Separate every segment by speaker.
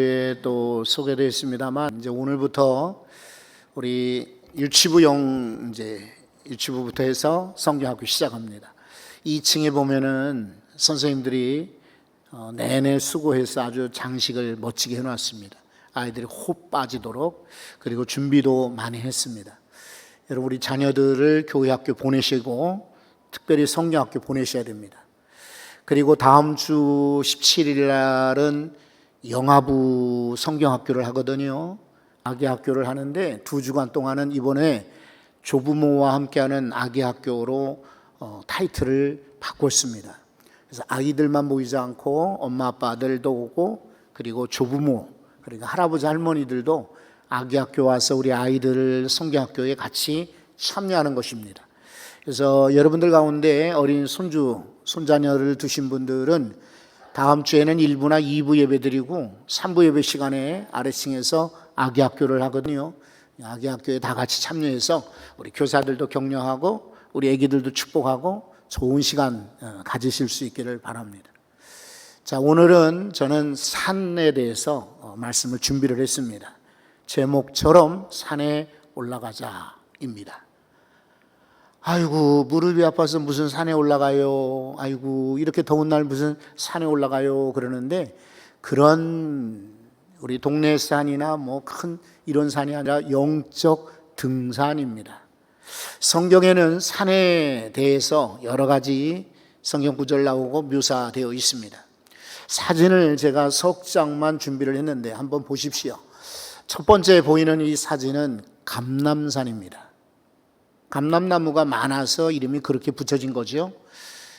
Speaker 1: 에또 소개되어 있습니다만 이제 오늘부터 우리 유치부용 이제 유치부부터 해서 성경학교 시작합니다. 2층에 보면은 선생님들이 어, 내내 수고해서 아주 장식을 멋지게 해놨습니다. 아이들이 호흡 빠지도록 그리고 준비도 많이 했습니다. 여러분 우리 자녀들을 교회 학교 보내시고 특별히 성경학교 보내셔야 됩니다. 그리고 다음 주 17일 날은 영아부 성경학교를 하거든요. 아기 학교를 하는데 두 주간 동안은 이번에 조부모와 함께하는 아기 학교로 어, 타이틀을 바꿨습니다. 그래서 아이들만 모이지 않고 엄마 아빠들도 오고 그리고 조부모 그리고 할아버지 할머니들도 아기 학교 와서 우리 아이들을 성경학교에 같이 참여하는 것입니다. 그래서 여러분들 가운데 어린 손주, 손자녀를 두신 분들은 다음 주에는 1부나 2부 예배 드리고 3부 예배 시간에 아래층에서 아기 학교를 하거든요. 아기 학교에 다 같이 참여해서 우리 교사들도 격려하고 우리 애기들도 축복하고 좋은 시간 어, 가지실 수 있기를 바랍니다. 자, 오늘은 저는 산에 대해서 어, 말씀을 준비를 했습니다. 제목처럼 산에 올라가자입니다. 아이고 무릎이 아파서 무슨 산에 올라가요. 아이고 이렇게 더운 날 무슨 산에 올라가요. 그러는데 그런 우리 동네 산이나 뭐 큰 이런 산이 아니라 영적 등산입니다. 성경에는 산에 대해서 여러 가지 성경 구절 나오고 묘사되어 있습니다. 사진을 제가 석 장만 준비를 했는데 한번 보십시오. 첫 번째 보이는 이 사진은 감남산입니다. 감람나무가 많아서 이름이 그렇게 붙여진 거죠.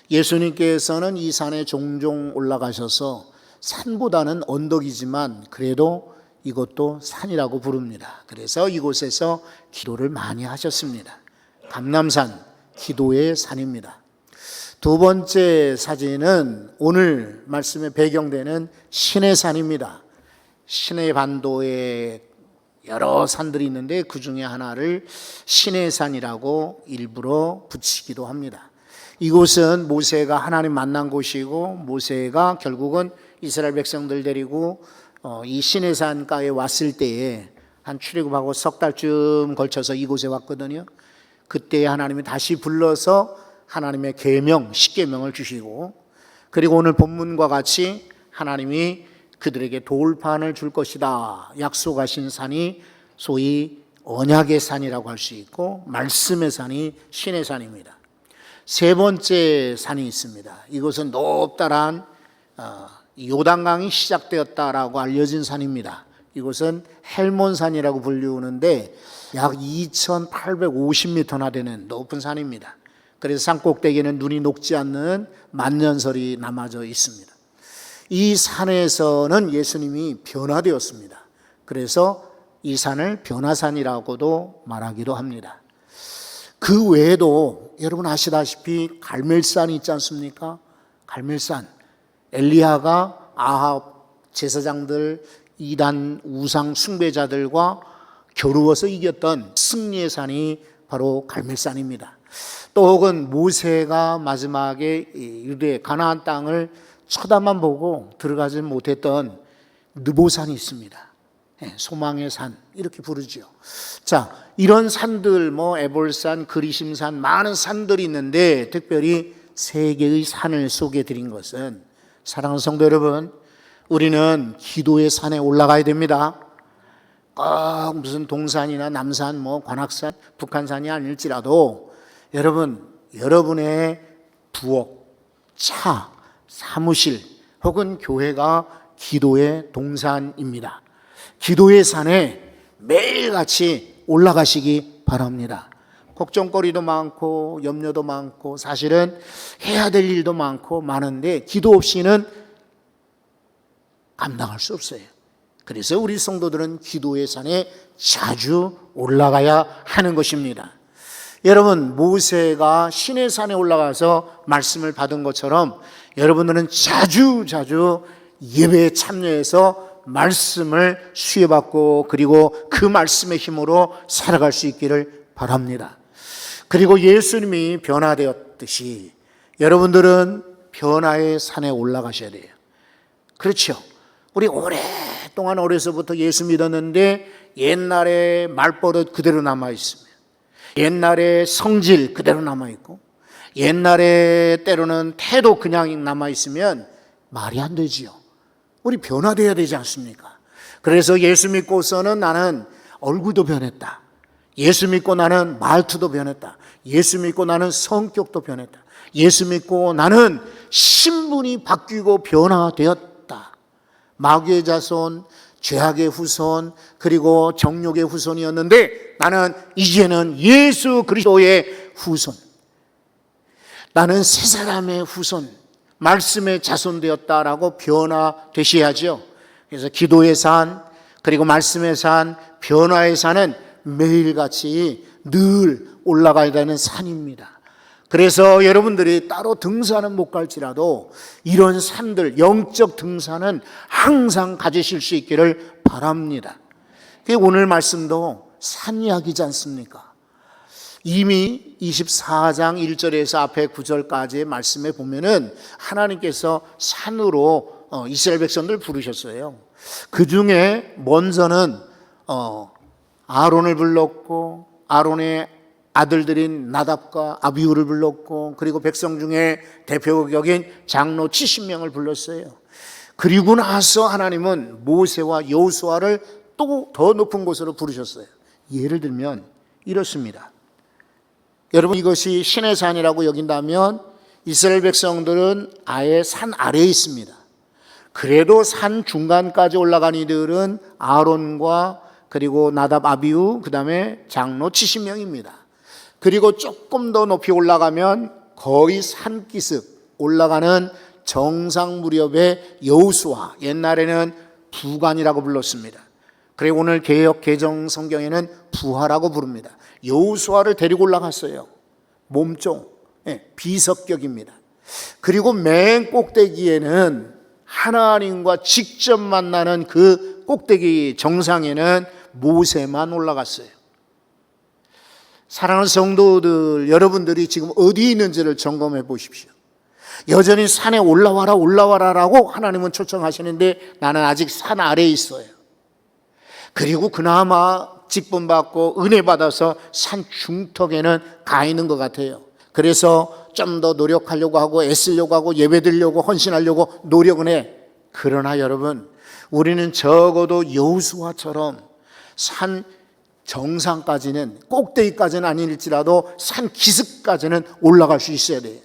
Speaker 1: 예수님께서는 이 산에 종종 올라가셔서 산보다는 언덕이지만 그래도 이것도 산이라고 부릅니다. 그래서 이곳에서 기도를 많이 하셨습니다. 감남산, 기도의 산입니다. 두 번째 사진은 오늘 말씀에 배경되는 신의 산입니다. 신의 반도에 여러 산들이 있는데 그 중에 하나를 신의 산이라고 일부러 붙이기도 합니다. 이곳은 모세가 하나님 만난 곳이고 모세가 결국은 이스라엘 백성들 데리고 어, 이 신의 산가에 왔을 때에 한 출애굽하고 석 달쯤 걸쳐서 이곳에 왔거든요. 그때 하나님이 다시 불러서 하나님의 계명, 십계명을 주시고 그리고 오늘 본문과 같이 하나님이 그들에게 돌판을 줄 것이다. 약속하신 산이 소위 언약의 산이라고 할 수 있고 말씀의 산이 신의 산입니다. 세 번째 산이 있습니다. 이것은 높다란 어, 요단강이 시작되었다라고 알려진 산입니다. 이곳은 헬몬산이라고 불리우는데 약 2,850m나 되는 높은 산입니다. 그래서 산 꼭대기에는 눈이 녹지 않는 만년설이 남아져 있습니다. 이 산에서는 예수님이 변화되었습니다. 그래서 이 산을 변화산이라고도 말하기도 합니다. 그 외에도 여러분 아시다시피 갈멜산이 있지 않습니까? 갈멜산. 엘리야가 아합 제사장들 이단 우상 숭배자들과 겨루어서 이겼던 승리의 산이 바로 갈멜산입니다. 또 혹은 모세가 마지막에 유대 가나안 땅을 쳐다만 보고 들어가지 못했던 느보산이 있습니다. 예, 소망의 산 이렇게 부르죠. 자, 이런 산들 뭐 에볼산, 그리심산 많은 산들이 있는데 특별히 세 개의 산을 소개해 드린 것은 사랑하는 성도 여러분, 우리는 기도의 산에 올라가야 됩니다. 꼭 무슨 동산이나 남산, 뭐 관악산, 북한산이 아닐지라도 여러분, 여러분의 부엌, 차, 사무실 혹은 교회가 기도의 동산입니다. 기도의 산에 매일같이 올라가시기 바랍니다. 걱정거리도 많고 염려도 많고 사실은 해야 될 일도 많고 많은데 기도 없이는 감당할 수 없어요. 그래서 우리 성도들은 기도의 산에 자주 올라가야 하는 것입니다. 여러분, 모세가 신의 산에 올라가서 말씀을 받은 것처럼 여러분들은 자주 자주 예배에 참여해서 말씀을 수여받고 그리고 그 말씀의 힘으로 살아갈 수 있기를 바랍니다. 그리고 예수님이 변화되었듯이 여러분들은 변화의 산에 올라가셔야 돼요. 그렇죠. 우리 오랫동안 동안 어려서부터 예수 믿었는데 옛날에 말버릇 그대로 남아 있으면 옛날에 성질 그대로 남아 있고 옛날에 때로는 태도 그냥 남아 있으면 말이 안 되지요. 우리 변화돼야 되지 않습니까? 그래서 예수 믿고서는 나는 얼굴도 변했다. 예수 믿고 나는 말투도 변했다. 예수 믿고 나는 성격도 변했다. 예수 믿고 나는 신분이 바뀌고 변화되었다. 마귀의 자손, 죄악의 후손, 그리고 정욕의 후손이었는데 나는 이제는 예수 그리스도의 후손. 나는 새 사람의 후손, 말씀의 자손되었다라고 변화되셔야죠. 그래서 기도의 산, 그리고 말씀의 산, 변화의 산은 매일같이 늘 올라가야 되는 산입니다. 그래서 여러분들이 따로 등산은 못 갈지라도 이런 산들, 영적 등산은 항상 가지실 수 있기를 바랍니다. 오늘 말씀도 산 이야기지 않습니까? 이미 24장 1절에서 앞에 9절까지의 말씀에 보면은 하나님께서 산으로 어, 이스라엘 백성들 부르셨어요. 그 중에 먼저는 어, 아론을 불렀고 아론의 아들들인 나답과 아비우를 불렀고 그리고 백성 중에 대표격인 장로 70명을 불렀어요. 그리고 나서 하나님은 모세와 여호수아를 또 더 높은 곳으로 부르셨어요. 예를 들면 이렇습니다. 여러분 이것이 신의 산이라고 여긴다면 이스라엘 백성들은 아예 산 아래에 있습니다. 그래도 산 중간까지 올라간 이들은 아론과 그리고 나답 아비우 그다음에 장로 70명입니다. 그리고 조금 더 높이 올라가면 거의 산기슭 올라가는 정상 무렵의 여우수와 옛날에는 부관이라고 불렀습니다. 그리고 오늘 개혁 개정 성경에는 부하라고 부릅니다. 여우수아를 데리고 올라갔어요. 몸종 예, 비석격입니다. 그리고 맨 꼭대기에는 하나님과 직접 만나는 그 꼭대기 정상에는 모세만 올라갔어요. 사랑하는 성도들, 여러분들이 지금 어디 있는지를 점검해 보십시오. 여전히 산에 올라와라, 올라와라라고 하나님은 초청하시는데 나는 아직 산 아래에 있어요. 그리고 그나마 직분받고 은혜 받아서 산 중턱에는 가 있는 것 같아요. 그래서 좀 더 노력하려고 하고 애쓰려고 하고 예배 드리려고 헌신하려고 노력은 해. 그러나 여러분, 우리는 적어도 여우수아처럼 산 정상까지는 꼭대기까지는 아닐지라도 산 기슭까지는 올라갈 수 있어야 돼요.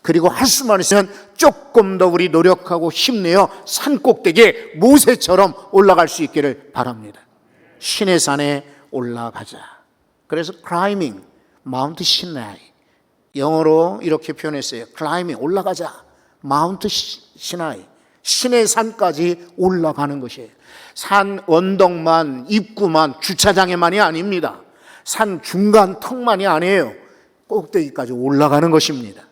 Speaker 1: 그리고 할 수만 있으면 조금 더 우리 노력하고 힘내어 산 꼭대기에 모세처럼 올라갈 수 있기를 바랍니다. 신의 산에 올라가자. 그래서 climbing, 마운트 시나이. 영어로 이렇게 표현했어요. climbing, 올라가자. 마운트 시나이. 신의 산까지 올라가는 것이에요. 산 언덕만, 입구만, 주차장에만이 아닙니다. 산 중간 턱만이 아니에요. 꼭대기까지 올라가는 것입니다.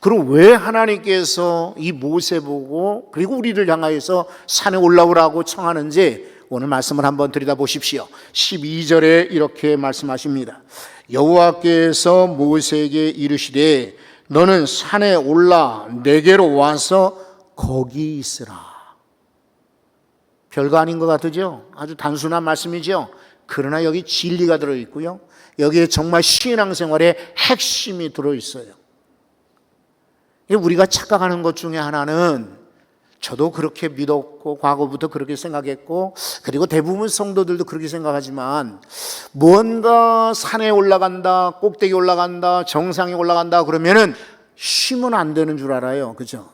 Speaker 1: 그럼 왜 하나님께서 이 모세 보고 그리고 우리를 향하여서 산에 올라오라고 청하는지 오늘 말씀을 한번 들여다 보십시오. 12절에 이렇게 말씀하십니다. 여호와께서 모세에게 이르시되 너는 산에 올라 내게로 와서 거기 있으라. 별거 아닌 것 같으죠? 아주 단순한 말씀이죠? 그러나 여기 진리가 들어있고요. 여기에 정말 신앙생활의 핵심이 들어있어요. 우리가 착각하는 것 중에 하나는 저도 그렇게 믿었고 과거부터 그렇게 생각했고 그리고 대부분 성도들도 그렇게 생각하지만 뭔가 산에 올라간다 꼭대기 올라간다 정상에 올라간다 그러면은 쉬면 안 되는 줄 알아요. 그죠?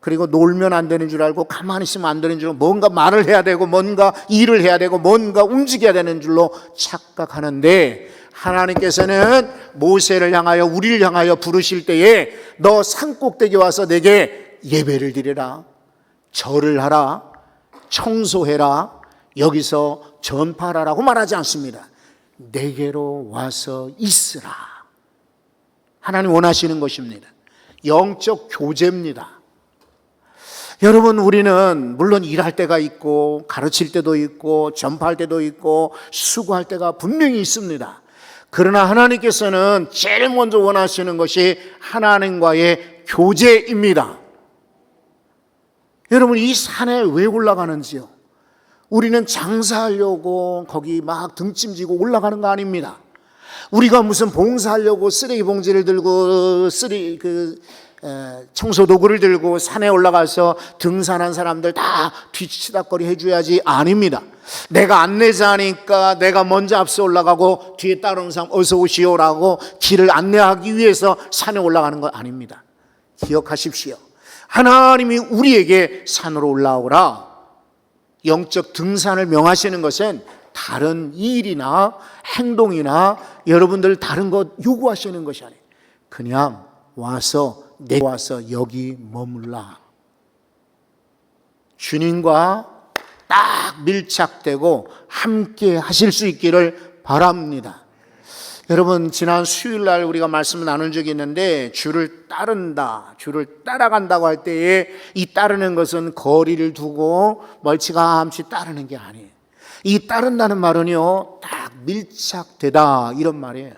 Speaker 1: 그리고 놀면 안 되는 줄 알고 가만히 있으면 안 되는 줄 알고 뭔가 말을 해야 되고 뭔가 일을 해야 되고 뭔가 움직여야 되는 줄로 착각하는데 하나님께서는 모세를 향하여 우리를 향하여 부르실 때에 너 산 꼭대기 와서 내게 예배를 드리라 절을 하라 청소해라 여기서 전파하라고 말하지 않습니다 내게로 와서 있으라 하나님 원하시는 것입니다 영적 교제입니다 여러분, 우리는 물론 일할 때가 있고, 가르칠 때도 있고, 전파할 때도 있고, 수고할 때가 분명히 있습니다. 그러나 하나님께서는 제일 먼저 원하시는 것이 하나님과의 교제입니다. 여러분, 이 산에 왜 올라가는지요? 우리는 장사하려고 거기 막 등짐지고 올라가는 거 아닙니다. 우리가 무슨 봉사하려고 쓰레기 봉지를 들고 쓰레기 그 에, 청소 도구를 들고 산에 올라가서 등산한 사람들 다 뒤치다거리 해줘야지 아닙니다. 내가 안내자니까 내가 먼저 앞서 올라가고 뒤에 따르는 사람 어서 오시오라고 길을 안내하기 위해서 산에 올라가는 것 아닙니다. 기억하십시오. 하나님이 우리에게 산으로 올라오라 영적 등산을 명하시는 것은 다른 일이나 행동이나 여러분들 다른 것 요구하시는 것이 아니에요. 그냥 와서 내 와서 여기 머물라. 주님과 딱 밀착되고 함께 하실 수 있기를 바랍니다. 여러분 지난 수요일 날 우리가 말씀을 나눈 적이 있는데 주를 따른다, 주를 따라간다고 할 때에 이 따르는 것은 거리를 두고 멀찌감치 따르는 게 아니에요. 이 따른다는 말은요, 딱 밀착되다 이런 말이에요.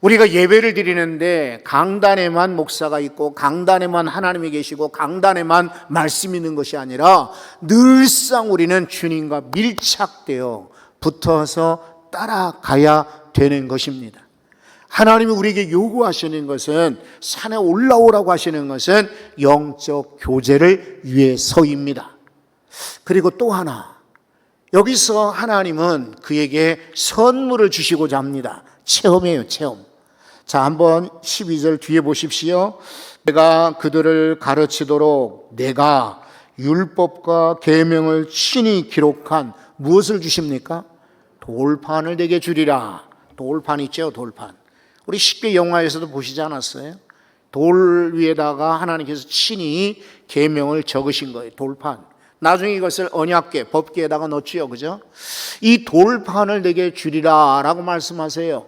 Speaker 1: 우리가 예배를 드리는데 강단에만 목사가 있고 강단에만 하나님이 계시고 강단에만 말씀 있는 것이 아니라 늘상 우리는 주님과 밀착되어 붙어서 따라가야 되는 것입니다. 하나님이 우리에게 요구하시는 것은 산에 올라오라고 하시는 것은 영적 교제를 위해서입니다. 그리고 또 하나 여기서 하나님은 그에게 선물을 주시고자 합니다. 체험이에요, 체험. 자, 한번 12절 뒤에 보십시오. 내가 그들을 가르치도록 내가 율법과 계명을 친히 기록한 무엇을 주십니까? 돌판을 내게 주리라. 돌판 있죠, 돌판. 우리 쉽게 영화에서도 보시지 않았어요? 돌 위에다가 하나님께서 친히 계명을 적으신 거예요. 돌판. 나중에 이것을 언약계, 법계에다가 넣지요. 그죠? 이 돌판을 내게 주리라라고 말씀하세요.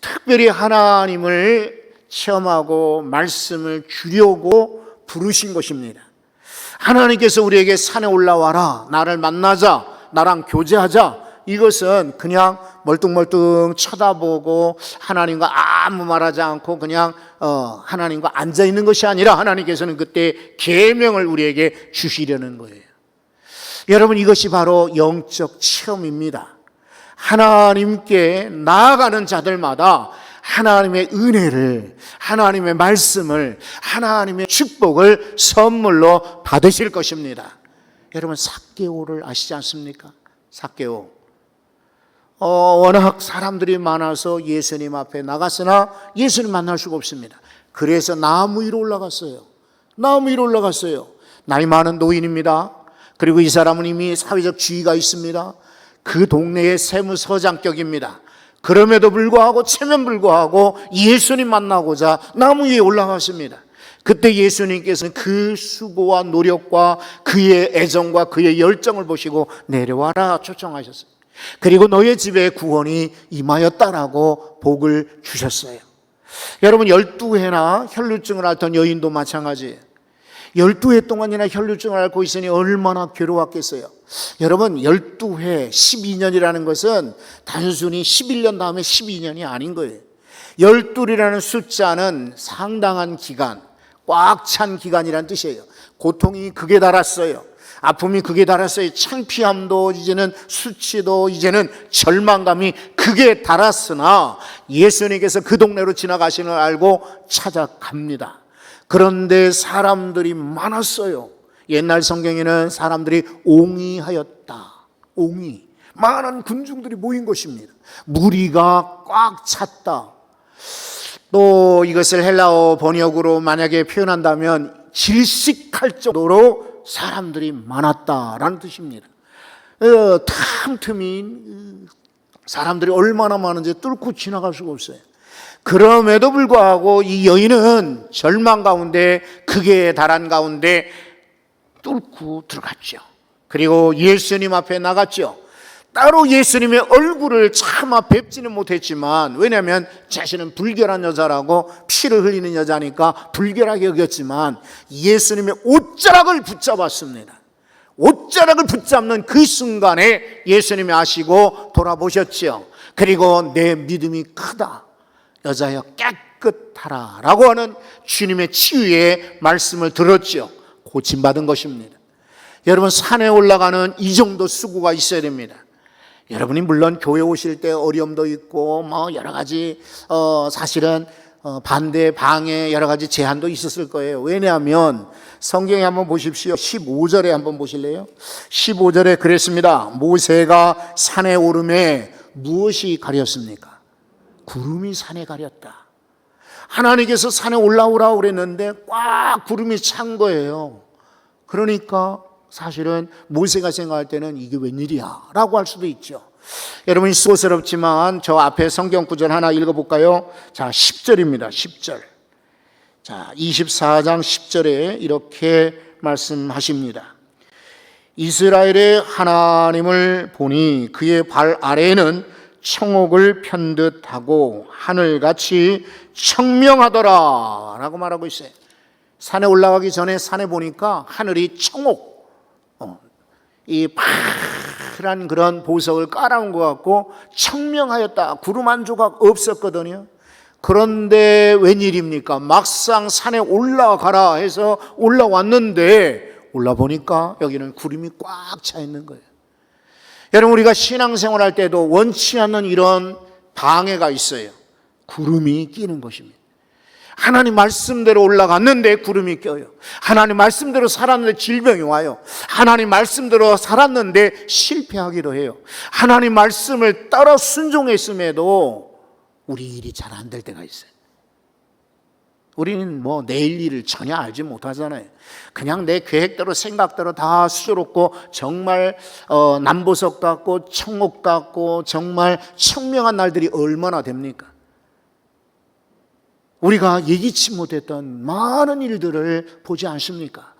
Speaker 1: 특별히 하나님을 체험하고 말씀을 주려고 부르신 것입니다. 하나님께서 우리에게 산에 올라와라. 나를 만나자. 나랑 교제하자. 이것은 그냥 멀뚱멀뚱 쳐다보고 하나님과 아무 말하지 않고 그냥 어, 하나님과 앉아 있는 것이 아니라 하나님께서는 그때 계명을 우리에게 주시려는 거예요. 여러분 이것이 바로 영적 체험입니다. 하나님께 나아가는 자들마다 하나님의 은혜를, 하나님의 말씀을, 하나님의 축복을 선물로 받으실 것입니다. 여러분, 사개오를 아시지 않습니까? 사개오. 어, 워낙 사람들이 많아서 예수님 앞에 나갔으나 예수님 만날 수가 없습니다. 그래서 나무 위로 올라갔어요. 나무 위로 올라갔어요. 나이 많은 노인입니다. 그리고 이 사람은 이미 사회적 지위가 있습니다. 그 동네의 세무서장격입니다. 그럼에도 불구하고 체면 불구하고 예수님 만나고자 나무 위에 올라가십니다. 그때 예수님께서는 그 수고와 노력과 그의 애정과 그의 열정을 보시고 내려와라 초청하셨어요. 그리고 너의 집에 구원이 임하였다라고 복을 주셨어요. 여러분 열두 해나 혈루증을 앓던 여인도 마찬가지예요. 12회 동안이나 혈류증을 앓고 있으니 얼마나 괴로웠겠어요. 여러분, 12회, 12년이라는 것은 단순히 11년 다음에 12년이 아닌 거예요. 12이라는 숫자는 상당한 기간, 꽉 찬 기간이란 뜻이에요. 고통이 극에 달았어요. 아픔이 극에 달았어요. 창피함도 이제는 수치도 이제는 절망감이 극에 달았으나 예수님께서 그 동네로 지나가시는 걸 알고 찾아갑니다. 그런데 사람들이 많았어요. 옛날 성경에는 사람들이 옹이하였다. 옹이. 많은 군중들이 모인 것입니다. 무리가 꽉 찼다. 또 이것을 헬라어 번역으로 만약에 표현한다면 질식할 정도로 사람들이 많았다라는 뜻입니다. 어, 틈틈이 사람들이 얼마나 많은지 뚫고 지나갈 수가 없어요. 그럼에도 불구하고 이 여인은 절망 가운데 극에 달한 가운데 뚫고 들어갔죠. 그리고 예수님 앞에 나갔죠. 따로 예수님의 얼굴을 차마 뵙지는 못했지만 왜냐하면 자신은 불결한 여자라고 피를 흘리는 여자니까 불결하게 여겼지만 예수님의 옷자락을 붙잡았습니다. 옷자락을 붙잡는 그 순간에 예수님이 아시고 돌아보셨죠. 그리고 내 믿음이 크다. 여자여 깨끗하라 라고 하는 주님의 치유의 말씀을 들었죠. 고침받은 것입니다. 여러분 산에 올라가는 이 정도 수고가 있어야 됩니다. 여러분이 물론 교회 오실 때 어려움도 있고 뭐 여러 가지 어 사실은 어 반대 방해 여러 가지 제한도 있었을 거예요. 왜냐하면 성경에 한번 보십시오. 15절에 한번 보실래요? 15절에 그랬습니다. 모세가 산에 오름에 무엇이 가렸습니까? 구름이 산에 가렸다. 하나님께서 산에 올라오라고 그랬는데 꽉 구름이 찬 거예요. 그러니까 사실은 모세가 생각할 때는 이게 웬일이야 라고 할 수도 있죠. 여러분이 수고스럽지만 저 앞에 성경 구절 하나 읽어볼까요? 자, 10절입니다. 10절. 자, 24장 10절에 이렇게 말씀하십니다. 이스라엘의 하나님을 보니 그의 발 아래에는 청옥을 편 듯하고 하늘같이 청명하더라 라고 말하고 있어요. 산에 올라가기 전에 산에 보니까 하늘이 청옥, 어, 이 파란 그런 보석을 깔아온 것 같고 청명하였다. 구름 한 조각 없었거든요. 그런데 웬일입니까? 막상 산에 올라가라 해서 올라왔는데 올라보니까 여기는 구름이 꽉 차 있는 거예요. 여러분 우리가 신앙생활 할 때도 원치 않는 이런 방해가 있어요. 구름이 끼는 것입니다. 하나님 말씀대로 올라갔는데 구름이 껴요. 하나님 말씀대로 살았는데 질병이 와요. 하나님 말씀대로 살았는데 실패하기도 해요. 하나님 말씀을 따라 순종했음에도 우리 일이 잘 안 될 때가 있어요. 우리는 뭐 내일 일을 전혀 알지 못하잖아요. 그냥 내 계획대로 생각대로 다 수조롭고 정말 어, 남보석 같고 청옥 같고 정말 청명한 날들이 얼마나 됩니까? 우리가 예기치 못했던 많은 일들을 보지 않습니까?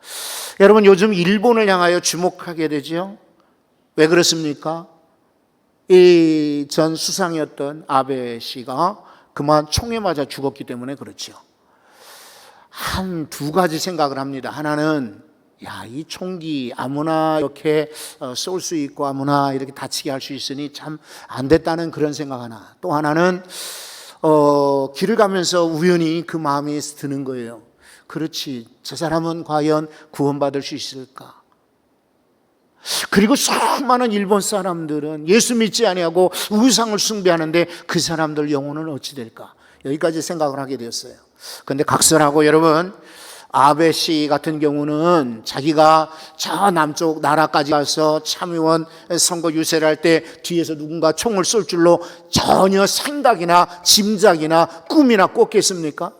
Speaker 1: 여러분 요즘 일본을 향하여 주목하게 되죠. 왜 그렇습니까? 이 전 수상이었던 아베 씨가 그만 총에 맞아 죽었기 때문에 그렇죠. 한두 가지 생각을 합니다. 하나는 야, 이 총기 아무나 이렇게 어, 쏠수 있고 아무나 이렇게 다치게 할 수 있으니 참 안 됐다는 그런 생각 하나. 또 하나는 어, 길을 가면서 우연히 그 마음이 드는 거예요. 그렇지. 저 사람은 과연 구원받을 수 있을까? 그리고 수많은 일본 사람들은 예수 믿지 아니하고 우상을 숭배하는데 그 사람들 영혼은 어찌 될까? 여기까지 생각을 하게 되었어요. 근데 각설하고 여러분 아베 씨 같은 경우는 자기가 저 남쪽 나라까지 가서 참의원 선거 유세를 할 때 뒤에서 누군가 총을 쏠 줄로 전혀 생각이나 짐작이나 꿈이나 꿨겠습니까?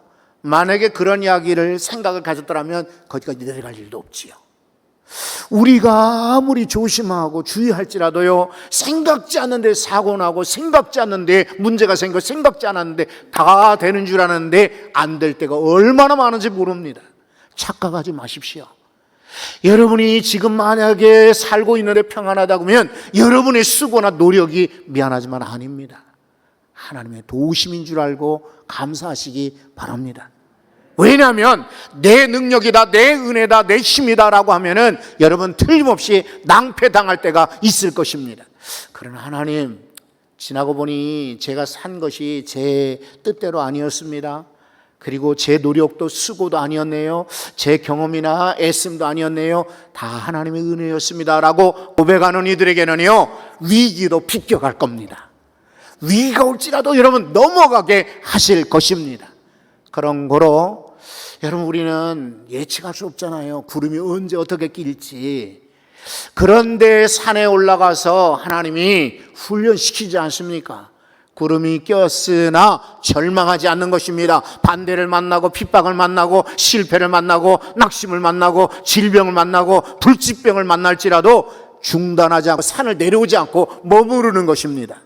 Speaker 1: 만약에 그런 이야기를 생각을 가졌더라면 거기까지 내려갈 일도 없지요. 우리가 아무리 조심하고 주의할지라도요, 생각지 않는데 사고 나고, 생각지 않는데 문제가 생겨, 생각지 않았는데 다 되는 줄 아는데 안 될 때가 얼마나 많은지 모릅니다. 착각하지 마십시오. 여러분이 지금 만약에 살고 있는데 평안하다고 하면 여러분의 수고나 노력이 미안하지만 아닙니다. 하나님의 도우심인 줄 알고 감사하시기 바랍니다. 왜냐하면 내 능력이다, 내 은혜다, 내 힘이다라고 하면은 여러분 틀림없이 낭패당할 때가 있을 것입니다. 그러나 하나님, 지나고 보니 제가 산 것이 제 뜻대로 아니었습니다. 그리고 제 노력도 수고도 아니었네요. 제 경험이나 애씀도 아니었네요. 다 하나님의 은혜였습니다 라고 고백하는 이들에게는요, 위기도 비껴갈 겁니다. 위기가 올지라도 여러분 넘어가게 하실 것입니다. 그런 거로 여러분 우리는 예측할 수 없잖아요. 구름이 언제 어떻게 낄지. 그런데 산에 올라가서 하나님이 훈련시키지 않습니까? 구름이 꼈으나 절망하지 않는 것입니다. 반대를 만나고 핍박을 만나고 실패를 만나고 낙심을 만나고 질병을 만나고 불치병을 만날지라도 중단하지 않고 산을 내려오지 않고 머무르는 것입니다.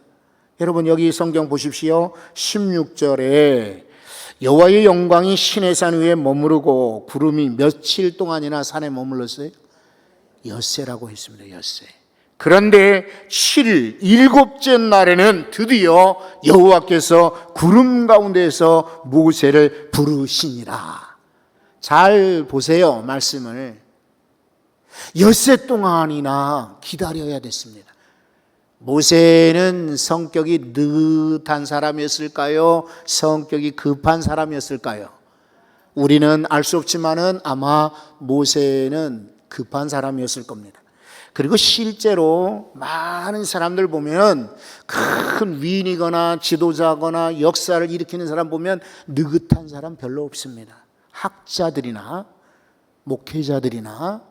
Speaker 1: 여러분 여기 성경 보십시오. 16절에 여호와의 영광이 신의 산 위에 머무르고 구름이 며칠 동안이나 산에 머물렀어요. 엿새라고 했습니다. 엿새. 그런데 7일 일곱째 날에는 드디어 여호와께서 구름 가운데에서 모세를 부르시니라. 잘 보세요, 말씀을. 엿새 동안이나 기다려야 됐습니다. 모세는 성격이 느긋한 사람이었을까요? 성격이 급한 사람이었을까요? 우리는 알 수 없지만은 아마 모세는 급한 사람이었을 겁니다. 그리고 실제로 많은 사람들 보면 큰 위인이거나 지도자거나 역사를 일으키는 사람 보면 느긋한 사람 별로 없습니다. 학자들이나 목회자들이나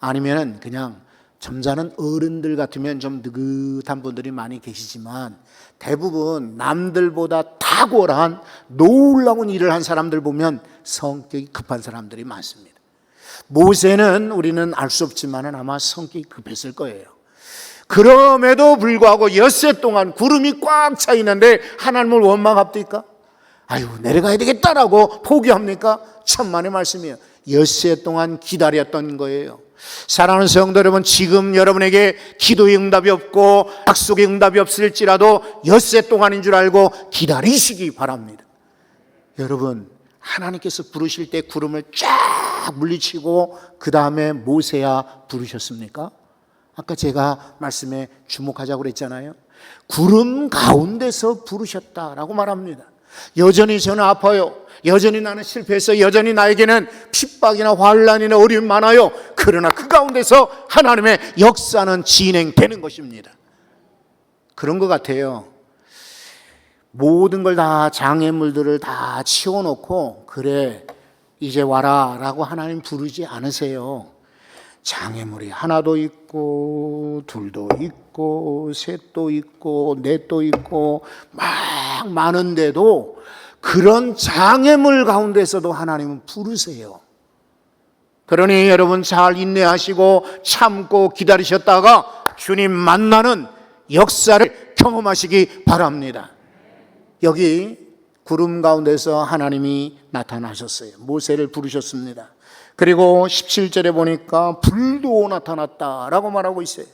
Speaker 1: 아니면 그냥 점잖은 어른들 같으면 좀 느긋한 분들이 많이 계시지만 대부분 남들보다 탁월한 놀라운 일을 한 사람들 보면 성격이 급한 사람들이 많습니다. 모세는 우리는 알 수 없지만 아마 성격이 급했을 거예요. 그럼에도 불구하고 엿새 동안 구름이 꽉 차 있는데 하나님을 원망합니까? 아유 내려가야 되겠다라고 포기합니까? 천만의 말씀이에요. 엿새 동안 기다렸던 거예요. 사랑하는 성도 여러분, 지금 여러분에게 기도의 응답이 없고 약속의 응답이 없을지라도 엿새 동안인 줄 알고 기다리시기 바랍니다. 여러분, 하나님께서 부르실 때 구름을 쫙 물리치고 그 다음에 모세야 부르셨습니까? 아까 제가 말씀에 주목하자고 그랬잖아요. 구름 가운데서 부르셨다라고 말합니다. 여전히 저는 아파요. 여전히 나는 실패해서 여전히 나에게는 핍박이나 환란이나 어려움이 많아요. 그러나 그 가운데서 하나님의 역사는 진행되는 것입니다. 그런 것 같아요. 모든 걸 다 장애물들을 다 치워놓고 그래 이제 와라라고 하나님 부르지 않으세요. 장애물이 하나도 있고 둘도 있고 셋도 있고 넷도 있고 막 많은데도 그런 장애물 가운데서도 하나님은 부르세요. 그러니 여러분 잘 인내하시고 참고 기다리셨다가 주님 만나는 역사를 경험하시기 바랍니다. 여기 구름 가운데서 하나님이 나타나셨어요. 모세를 부르셨습니다. 그리고 17절에 보니까 불도 나타났다라고 말하고 있어요.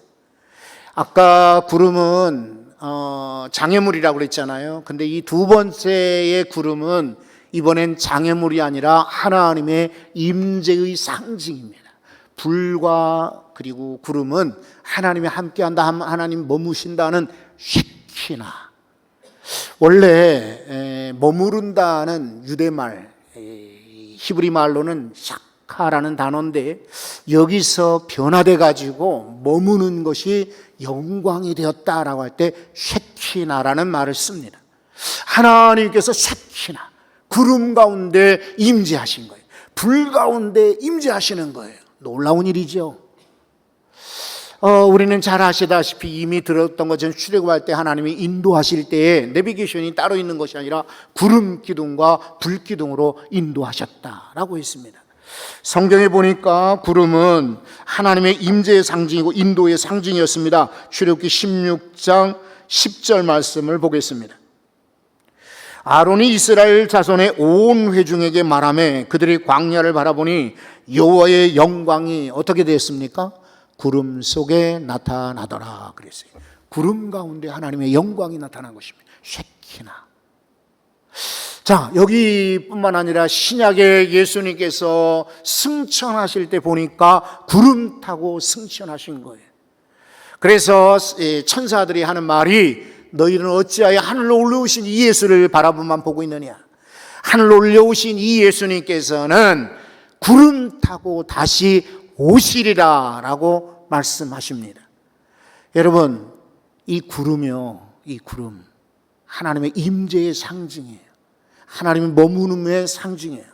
Speaker 1: 아까 구름은 어, 장애물이라고 그랬잖아요. 근데 이 두 번째의 구름은 이번엔 장애물이 아니라 하나님의 임재의 상징입니다. 불과 그리고 구름은 하나님이 함께한다, 하나님 머무신다는 쉐키나. 원래 에, 머무른다는 유대말, 에, 히브리 말로는 샤카라는 단어인데 여기서 변화돼 가지고 머무는 것이 영광이 되었다라고 할 때 쉐키나라는 말을 씁니다. 하나님께서 쉐키나 구름 가운데 임재하신 거예요. 불 가운데 임재하시는 거예요. 놀라운 일이죠. 어, 우리는 잘 아시다시피 이미 들었던 것처럼 출애굽할 때 하나님이 인도하실 때에 내비게이션이 따로 있는 것이 아니라 구름 기둥과 불 기둥으로 인도하셨다라고 했습니다. 성경에 보니까 구름은 하나님의 임재의 상징이고 인도의 상징이었습니다. 출애굽기 16장 10절 말씀을 보겠습니다. 아론이 이스라엘 자손의 온 회중에게 말하며 그들이 광야를 바라보니 여호와의 영광이 어떻게 되었습니까? 구름 속에 나타나더라 그랬어요. 구름 가운데 하나님의 영광이 나타난 것입니다. 쉐키나. 자, 여기뿐만 아니라 신약의 예수님께서 승천하실 때 보니까 구름 타고 승천하신 거예요. 그래서 천사들이 하는 말이 너희는 어찌하여 하늘로 올라오신 이 예수를 바라보만 보고 있느냐? 하늘로 올려오신 이 예수님께서는 구름 타고 다시 오시리라 라고 말씀하십니다. 여러분, 이 구름이요, 이 구름 하나님의 임재의 상징이에요. 하나님이 머무는의 상징이에요.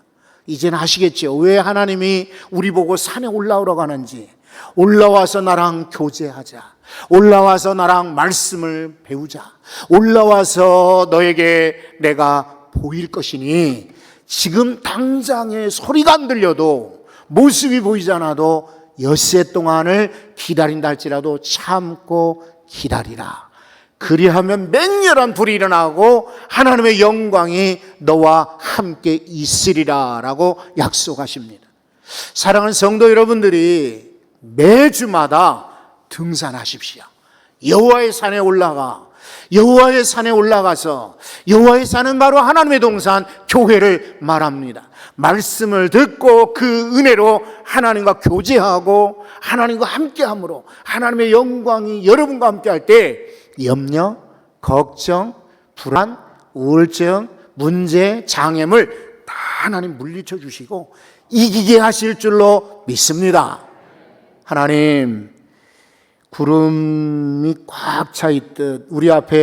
Speaker 1: 이제는 아시겠죠? 왜 하나님이 우리 보고 산에 올라오라고 하는지. 올라와서 나랑 교제하자. 올라와서 나랑 말씀을 배우자. 올라와서 너에게 내가 보일 것이니 지금 당장의 소리가 안 들려도 모습이 보이지 않아도 엿새 동안을 기다린다 할지라도 참고 기다리라. 그리하면 맹렬한 불이 일어나고 하나님의 영광이 너와 함께 있으리라 라고 약속하십니다. 사랑하는 성도 여러분들이 매주마다 등산하십시오. 여호와의 산에 올라가 여호와의 산에 올라가서 여호와의 산은 바로 하나님의 동산 교회를 말합니다. 말씀을 듣고 그 은혜로 하나님과 교제하고 하나님과 함께함으로 하나님의 영광이 여러분과 함께할 때 염려, 걱정, 불안, 우울증, 문제, 장애물 다 하나님 물리쳐 주시고 이기게 하실 줄로 믿습니다. 하나님 구름이 꽉 차 있듯 우리 앞에